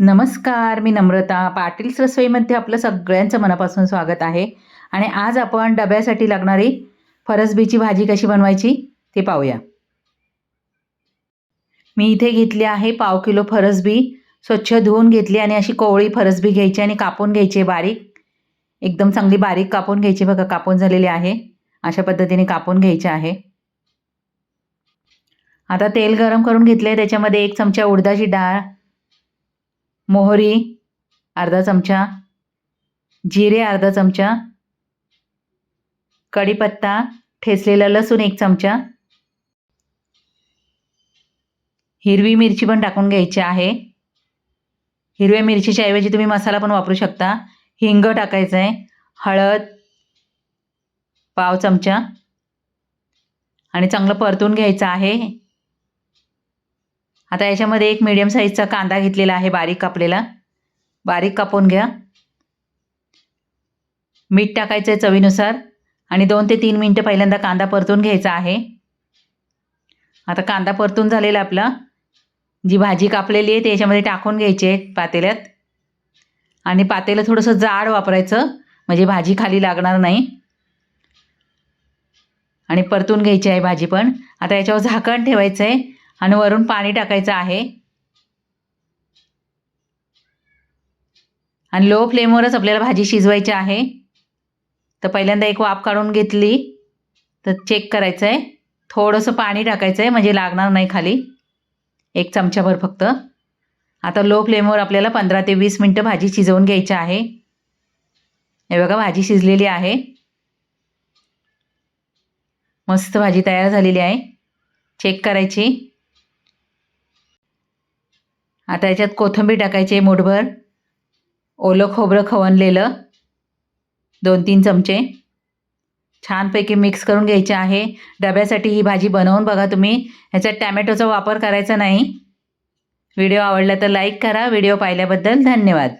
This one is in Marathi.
नमस्कार मी नम्रता. पाटील रसोईमध्ये आपलं सगळ्यांचं मनापासून स्वागत आहे. आणि आज आपण डब्यासाठी लागणारी फरसबीची भाजी कशी बनवायची ते पाहूया. मी इथे घेतली आहे पाव किलो फरसबी. स्वच्छ धुवून घेतली आणि अशी कोवळी फरसबी घ्यायची आणि कापून घ्यायची बारीक. एकदम चांगली बारीक कापून घ्यायची. बघा कापून झालेली आहे. अशा पद्धतीने कापून घ्यायचे आहे. आता तेल गरम करून घेतले त्याच्यामध्ये एक चमचा उडदाची डाळ मोहरी अर्धा चमचा. जिरे अर्धा चमचा. कढीपत्ता ठेचलेला लसूण एक चमचा. हिरवी मिरची पण टाकून घ्यायची आहे. हिरव्या मिरचीच्या ऐवजी तुम्ही मसाला पण वापरू शकता. हिंग टाकायचं आहे हळद पाव चमचा. आणि चांगलं परतून घ्यायचं आहे. आता याच्यामध्ये एक मीडियम साईजचा कांदा घेतलेला आहे बारीक कापलेला. बारीक कापून घ्या. मीठ टाकायचं आहे चवीनुसार. आणि दोन ते तीन मिनटं पहिल्यांदा कांदा परतून घ्यायचा आहे. आता कांदा परतून झालेला आपला. जी भाजी कापलेली आहे त्याच्यामध्ये टाकून घ्यायची आहे पातेल्यात. आणि पातेलं थोडंसं जाड वापरायचं. म्हणजे भाजी खाली लागणार नाही. आणि परतून घ्यायची आहे भाजी पण. आता याच्यावर झाकण ठेवायचं आहे आणि वरून पाणी टाकायचं आहे. आणि लो फ्लेमवरच आपल्याला भाजी शिजवायची आहे. तर पहिल्यांदा एक वाफ काढून घेतली. तर चेक करायचं आहे थोडंसं पाणी टाकायचं आहे म्हणजे लागणार नाही खाली. एक चमचाभर फक्त. आता लो फ्लेमवर आपल्याला पंधरा ते वीस मिनटं भाजी शिजवून घ्यायची आहे. हे बघा भाजी शिजलेली आहे. मस्त भाजी तयार झालेली आहे. चेक करायची. आता याच्यात कोथिंबीर टाकायची आहे मुठभर. ओलं खोबरं खवणलेलं. दोन तीन चमचे. छानपैकी मिक्स करून घ्यायचे आहे. डब्यासाठी ही भाजी बनवून बघा तुम्ही. ह्याच्यात टॅमॅटोचा वापर करायचा नाही. व्हिडिओ आवडला तर लाईक करा. व्हिडिओ पाहिल्याबद्दल धन्यवाद.